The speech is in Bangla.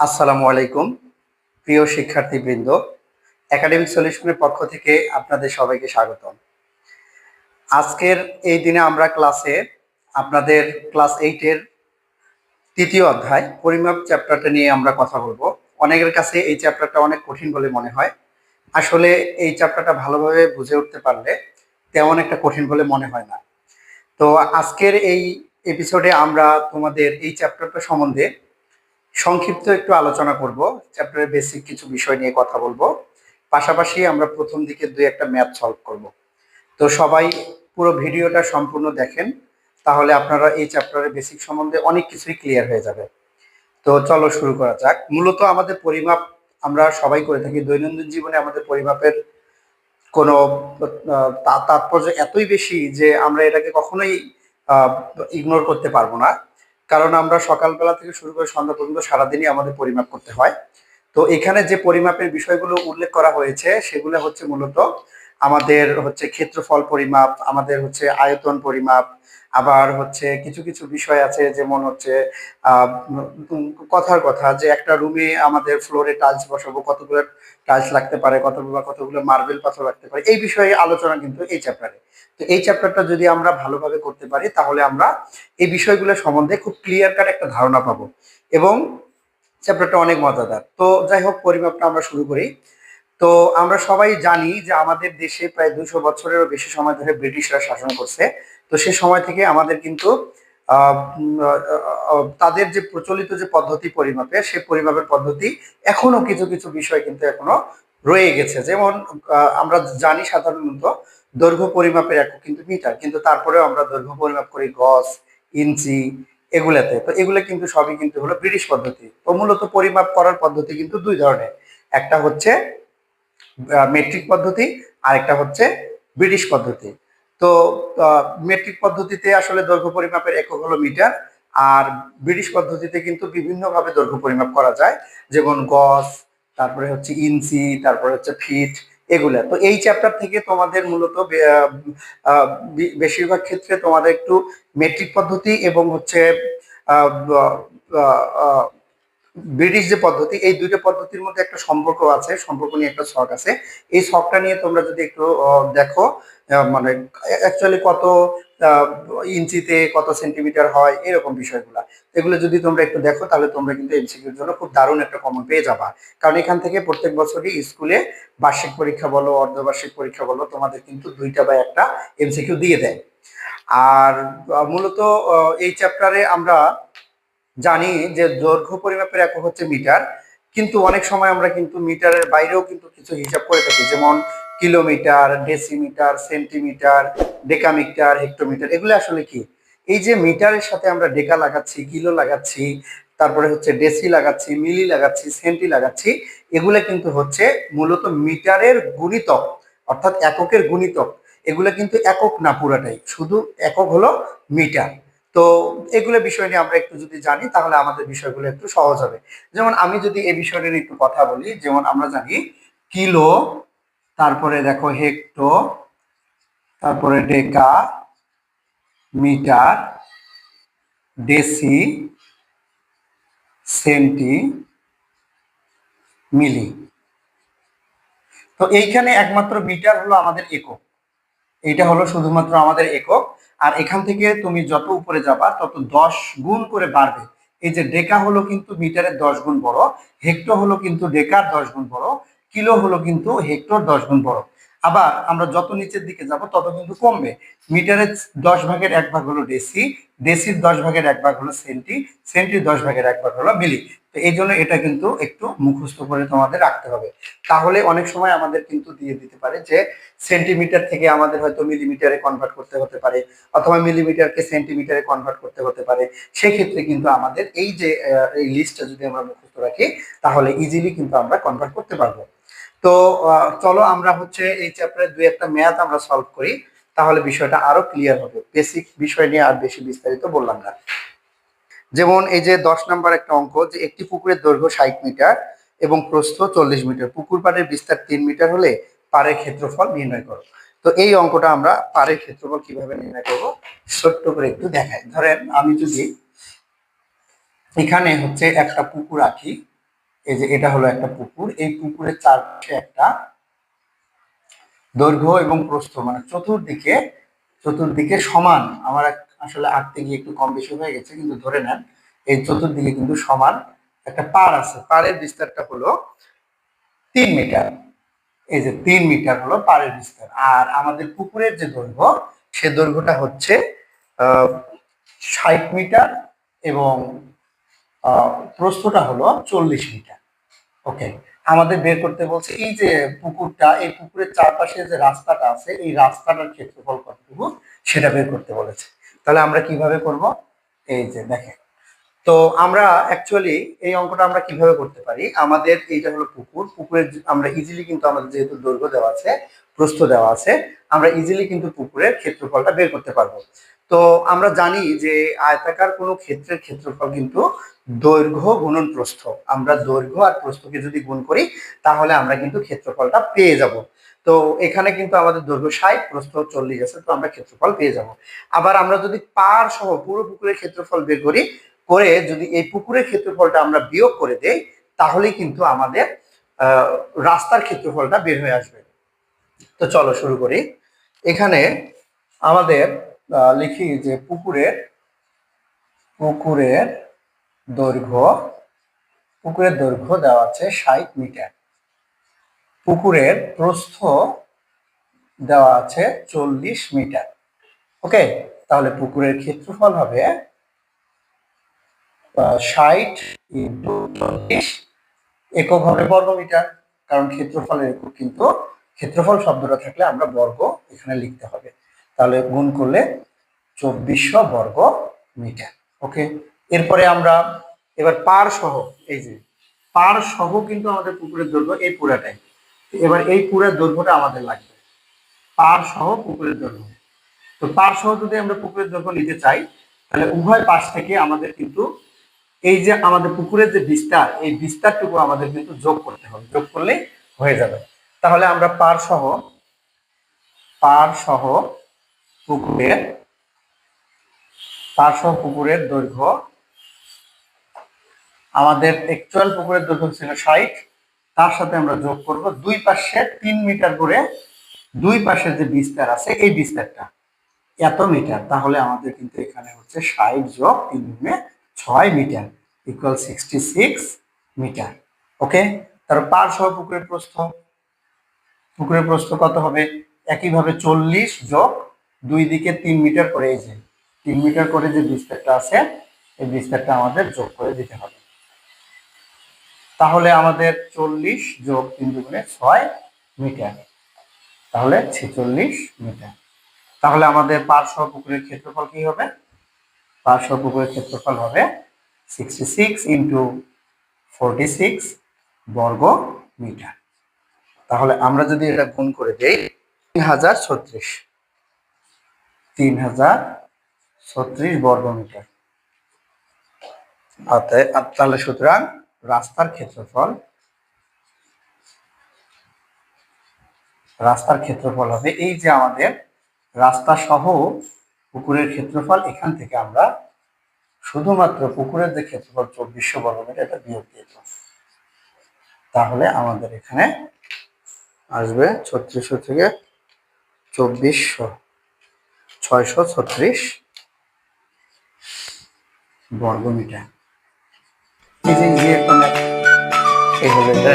আসসালামু আলাইকুম, প্রিয় শিক্ষার্থীবৃন্দ। একাডেমিক সলিউশনের পক্ষ থেকে আপনাদের সবাইকে স্বাগতম। আজকের এই দিনে আমরা ক্লাসে আপনাদের ক্লাস এইটের তৃতীয় অধ্যায়, পরিমাপ চ্যাপ্টারটা নিয়ে আমরা কথা বলব। অনেকের কাছে এই চ্যাপ্টারটা অনেক কঠিন বলে মনে হয়। আসলে এই চ্যাপ্টারটা ভালোভাবে বুঝে উঠতে পারলে তেমন একটা কঠিন বলে মনে হয় না। তো আজকের এই এপিসোডে আমরা তোমাদের এই চ্যাপ্টারটা সম্বন্ধে সংক্ষিপ্ত একটু আলোচনা করব চ্যাপ্টারের বেসিক কিছু বিষয় নিয়ে কথা বলব। পাশাপাশি আমরা প্রথম দিকে দুই একটা ম্যাথ সলভ করব। তো সবাই পুরো ভিডিওটা সম্পূর্ণ দেখেন, তাহলে আপনারা এই চ্যাপ্টারের বেসিক সম্বন্ধে অনেক কিছুই ক্লিয়ার হয়ে যাবে। তো চলো শুরু করা যাক। মূলত আমাদের পরিমাপ আমরা সবাই করে থাকি, দৈনন্দিন জীবনে আমাদের পরিমাপের কোনো তাৎপর্য এতই বেশি যে আমরা এটাকে কখনোই ইগনোর করতে পারব না। কারণ আমরা সকালবেলা থেকে শুরু করে সন্ধ্যা পর্যন্ত সারাদিনই আমাদের পরিমাপ করতে হয়। তো এখানে যে পরিমাপের বিষয়গুলো উল্লেখ করা হয়েছে, সেগুলো হচ্ছে মূলত আমাদের হচ্ছে ক্ষেত্রফল পরিমাপ, আমাদের হচ্ছে আয়তন পরিমাপ, আবার হচ্ছে কিছু কিছু বিষয় আছে যেমন হচ্ছে কথার কথা যে একটা রুমে আমাদের ফ্লোরে টাইলস বসাবো, কতগুলো টাইলস লাগতে পারে, কতগুলো বা কতগুলো মার্বেল পাথর লাগতে পারে, এই বিষয়ে আলোচনা কিন্তু এই চ্যাপ্টারে তো এই চ্যাপ্টারটা যদি আমরা ভালোভাবে করতে পারি, তাহলে আমরা এই বিষয়গুলো সম্বন্ধে খুব ক্লিয়ার কাট একটা ধারণা পাবো। এবং চ্যাপ্টারটা অনেক মজাদার। তো যাই হোক, পরিমাপটা আমরা শুরু করি। তো আমরা সবাই জানি যে আমাদের দেশে প্রায় দুশো বছরেরও বেশি সময় ধরে ব্রিটিশরা শাসন করছে। তো সে সময় থেকে আমাদের কিন্তু তাদের যে প্রচলিত যে পদ্ধতি পরিমাপের সে পরিমাপের পদ্ধতি এখনও কিছু কিছু বিষয় কিন্তু এখনও রয়ে গেছে। যেমন আমরা জানি সাধারণত দৈর্ঘ্য পরিমাপের একক কিন্তু মিটার, কিন্তু তারপরেও আমরা দৈর্ঘ্য পরিমাপ করি গজ, ইঞ্চি এগুলাতে। তো এগুলো কিন্তু সবই কিন্তু হলো ব্রিটিশ পদ্ধতি। তো মূলত পরিমাপ করার পদ্ধতি কিন্তু দুই ধরনের। একটা হচ্ছে মেট্রিক পদ্ধতি আর একটা হচ্ছে ব্রিটিশ পদ্ধতি। তো মেট্রিক পদ্ধতিতে আসলে দৈর্ঘ্য পরিমাপের একক হলো মিটার আর ব্রিটিশ পদ্ধতিতে কিন্তু বিভিন্নভাবে দৈর্ঘ্য পরিমাপ করা যায়, যেমন গজ তারপরে হচ্ছে ইঞ্চি, তারপরে হচ্ছে ফিট, এগুলা। তো এই চ্যাপ্টার থেকে তোমাদের মূলত বেশিরভাগ ক্ষেত্রে তোমাদের একটু মেট্রিক পদ্ধতি এবং হচ্ছে ব্রিটিশ যে পদ্ধতি, এই দুইটা পদ্ধতির মধ্যে একটা সম্পর্ক আছে, সম্পর্ক নিয়ে একটা শখ আছে। এই শখটা নিয়ে তোমরা যদি একটু দেখো মানে অ্যাকচুয়ালি কত ইঞ্চিতে কত সেন্টিমিটার হয়, এরকম বিষয়গুলা। এগুলো যদি তোমরা একটু দেখো, তাহলে তোমরা কিন্তু এমসিকিউর জন্য খুব দারুণ একটা কমন পেয়ে যাবা। কারণ এখান থেকে প্রত্যেক বছরই স্কুলে বার্ষিক পরীক্ষা বলো, অর্ধবার্ষিক পরীক্ষা বলো, তোমাদের কিন্তু দুইটা বা একটা এমসিকিউ দিয়ে দেয়। আর মূলত এই চ্যাপ্টারে আমরা জানি যে দৈর্ঘ্য পরিমাপের একক হচ্ছে মিটার, কিন্তু অনেক সময় আমরা কিন্তু মিটারের বাইরেও কিন্তু কিছু হিসাব করে থাকি, যেমন kilometre, decimetre, centimetre, decametre, hectometre, এগুলো আসলে কি? এই যে মিটারের সাথে আমরা ডেকা লাগাচ্ছি কিলো লাগাচ্ছি, তারপরে হচ্ছে ডেসি লাগাচ্ছি, মিলি লাগাচ্ছি, সেন্টি লাগাচ্ছি, এগুলো কিন্তু হচ্ছে মূলত মিটারের গুণিতক, অর্থাৎ এককের গুণিতক, এগুলো কিন্তু একক না পুরাটাই, শুধু একক হলো মিটার। তো এগুলো বিষয় নিয়ে আমরা একটু যদি জানি, তাহলে আমাদের বিষয়গুলো একটু সহজ হবে। যেমন আমি যদি এই বিষয়টা নিয়ে একটু কথা বলি, যেমন আমরা জানি কিলো, তারপরে দেখো হেক্টো, তারপরে deca, metre, deci, centi, milli. তো এইখানে একমাত্র মিটার হলো আমাদের একক। এইটা হলো শুধুমাত্র আমাদের একক। আর এখান থেকে তুমি যত উপরে যাবা, তত দশ গুণ করে বাড়বে। এই যে ডেকা হলো কিন্তু মিটারের দশ গুণ বড়, হেক্টর হলো কিন্তু ডেকার দশ গুণ বড়, কিলো হলো কিন্তু হেক্টর দশ গুণ বড়। আবার আমরা যত নিচের দিকে যাব, তত কিন্তু কমবে। মিটারের দশ ভাগের এক ভাগ হলো ডেসি ডেসির দশ ভাগের এক ভাগ হলো সেন্টি সেন্টির দশ ভাগের এক ভাগ হলো মিলি তো এই জন্য এটা কিন্তু একটু মুখস্থ করে তোমাদের রাখতে হবে। তাহলে অনেক সময় আমাদের কিন্তু দিয়ে দিতে পারে যে সেন্টিমিটার থেকে আমাদের হয়তো মিলিমিটারে কনভার্ট করতে হতে পারে, অথবা মিলিমিটারকে সেন্টিমিটারে কনভার্ট করতে হতে পারে। সেক্ষেত্রে কিন্তু আমাদের এই যে এই লিস্টটা যদি আমরা মুখস্থ রাখি, তাহলে ইজিলি কিন্তু আমরা কনভার্ট করতে পারব। তো চলো আমরা হচ্ছে এই চ্যাপ্টারে দুই একটা ম্যাথ আমরা সলভ করি, তাহলে বিষয়টা আরও ক্লিয়ার হবে। বেসিক বিষয় নিয়ে আর বেশি বিস্তারিত বললাম না। যেমন এই যে দশ নাম্বার একটা অঙ্ক, যে একটি পুকুরের দৈর্ঘ্য ষাট মিটার এবং প্রস্থ চল্লিশ মিটার। পুকুর পাড়ের বিস্তার তিন মিটার হলে পাড়ের ক্ষেত্রফল নির্ণয় করো। তো এই অঙ্কটা আমরা পাড়ের ক্ষেত্রফল কীভাবে নির্ণয় করব, ছোট্ট করে একটু দেখাই। ধরেন আমি যদি এখানে হচ্ছে একটা পুকুর আঁকি এই যে এটা হলো একটা পুকুর, এই পুকুরের চারপাশে একটা দৈর্ঘ্য এবং প্রস্থ মানে চতুর্দিকে চতুর্দিকে সমান। আমার আসলে আঁকতে গিয়ে একটু কম বেশি হয়ে গেছে, কিন্তু ধরে নেন, এই চতুর্দিকে কিন্তু সমান একটা পাড় আছে। পাড়ের বিস্তারটা হলো তিন মিটার। এই যে তিন মিটার হলো পাড়ের বিস্তার। আর আমাদের পুকুরের যে দৈর্ঘ্য, সে দৈর্ঘ্যটা হচ্ছে, আহ, ষাট মিটার এবং প্রস্থটা হলো চল্লিশ মিটার। ওকে আমাদের বের করতে বলছে, এই যে পুকুরটা, এই পুকুরের চারপাশে যে রাস্তাটা আছে, এই রাস্তাটার ক্ষেত্রফল কতটুকু? সেটা বের করতে বলেছে। তাহলে আমরা কীভাবে করব? এই যে দেখেন। তো আমরা অ্যাকচুয়ালি এই অঙ্কটা আমরা কীভাবে করতে পারি? আমাদের এইটা হলো পুকুর। পুকুরের আমরা ইজিলি কিন্তু আমাদের যেহেতু দৈর্ঘ্য দেওয়া আছে, প্রস্থ দেওয়া আছে, আমরা ইজিলি কিন্তু পুকুরের ক্ষেত্রফলটা বের করতে পারব। তো আমরা জানি যে আয়তাকার কোনো ক্ষেত্রের ক্ষেত্রফল কিন্তু দৈর্ঘ্য গুণন প্রস্থ আমরা দৈর্ঘ্য আর প্রস্থকে যদি গুণ করি, তাহলে আমরা কিন্তু ক্ষেত্রফলটা পেয়ে যাব। তো এখানে কিন্তু আমাদের দৈর্ঘ্য ষাট, প্রস্থ চল্লিশ আছে, তো আমরা ক্ষেত্রফল পেয়ে যাব। আবার আমরা যদি পার সহ পুরো পুকুরের ক্ষেত্রফল বের করি, করে যদি এই পুকুরের ক্ষেত্রফলটা আমরা বিয়োগ করে দেই, তাহলেই কিন্তু আমাদের রাস্তার ক্ষেত্রফলটা বের হয়ে আসবে। তো চলো শুরু করি। এখানে আমাদের লিখি যে পুকুরের পুকুরের দৈর্ঘ্য পুকুরের দৈর্ঘ্য দেওয়া আছে ষাট মিটার। পুকুরের প্রস্থ দেওয়া আছে চল্লিশ মিটার। ওকে, তাহলে পুকুরের ক্ষেত্রফল হবে ষাট ইন্টু চল্লিশ একক হবে বর্গ মিটার, কারণ ক্ষেত্রফলের একক কিন্তু, ক্ষেত্রফল শব্দটা থাকলে আমরা বর্গ এখানে লিখতে হবে। তাহলে গুণ করলে চব্বিশশো বর্গ মিটার, ওকে? এরপরে আমরা এবার পার সহ, এই যে পার সহ কিন্তু আমাদের পুকুরের দৈর্ঘ্য এই পুরাটাই। এবার এই পুরের দৈর্ঘ্যটা আমাদের লাগবে পার সহ পুকুরের দৈর্ঘ্য। তো পার সহ যদি আমরা পুকুরের দৈর্ঘ্য নিতে চাই, তাহলে উভয় পাশ থেকে আমাদের কিন্তু এই যে আমাদের পুকুরের যে বিস্তার, এই বিস্তারটুকু আমাদের কিন্তু যোগ করতে হবে, যোগ করলেই হয়ে যাবে। তাহলে আমরা পার সহ পার সহ পুকুরের পার সহ পুকুরের দৈর্ঘ্য, আমাদের অ্যাকচুয়াল পুকুরের দৈর্ঘ্য ছিল ষাট, তার সাথে আমরা যোগ করব দুই পাশে তিন মিটার করে দুই পাশের যে বিস্তার আছে, এই বিস্তারটা। এত মিটার, তাহলে আমাদের কিন্তু এখানে হচ্ছে ষাট যোগ তিন ছয় metre equal sixty six metre. Okay? তার পার সহ পুকুরের প্রস্থ পুকুরের প্রস্থ কত হবে? একইভাবে চল্লিশ যোগ দুই দিকে তিন মিটার করে এই যে, তিন মিটার করে যে বিস্তারটা আছে, এই বিস্তারটা আমাদের যোগ করে দিতে হবে। তাহলে আমাদের চল্লিশ যোগ তিন দুগুণে ছয় মিটার। তাহলে ছেচল্লিশ মিটার। তাহলে আমাদের পার্শ্ব পুকুরের ক্ষেত্রফল কি হবে? পার্শ্ব পুকুরের ক্ষেত্রফল হবে sixty six into forty six বর্গ মিটার। তাহলে আমরা যদি এটা গুণ করে দেই, তিন হাজার ছত্রিশ। তিন হাজার ছত্রিশ বর্গ মিটার। অতএব আর তাহলে সুতরাং রাস্তার ক্ষেত্রফল রাস্তার ক্ষেত্রফল হবে এই যে আমাদের রাস্তা সহ পুকুরের ক্ষেত্রফল, এখান থেকে আমরা শুধুমাত্র পুকুরের যে ক্ষেত্রফল চব্বিশশো বর্গ মিটার, এটা বিয়োগ দিয়ে তাহলে আমাদের এখানে আসবে ছত্রিশশো থেকে চব্বিশশো। ছয়শো ছত্রিশ বর্গমিটার। এই যে ইজি এই এটা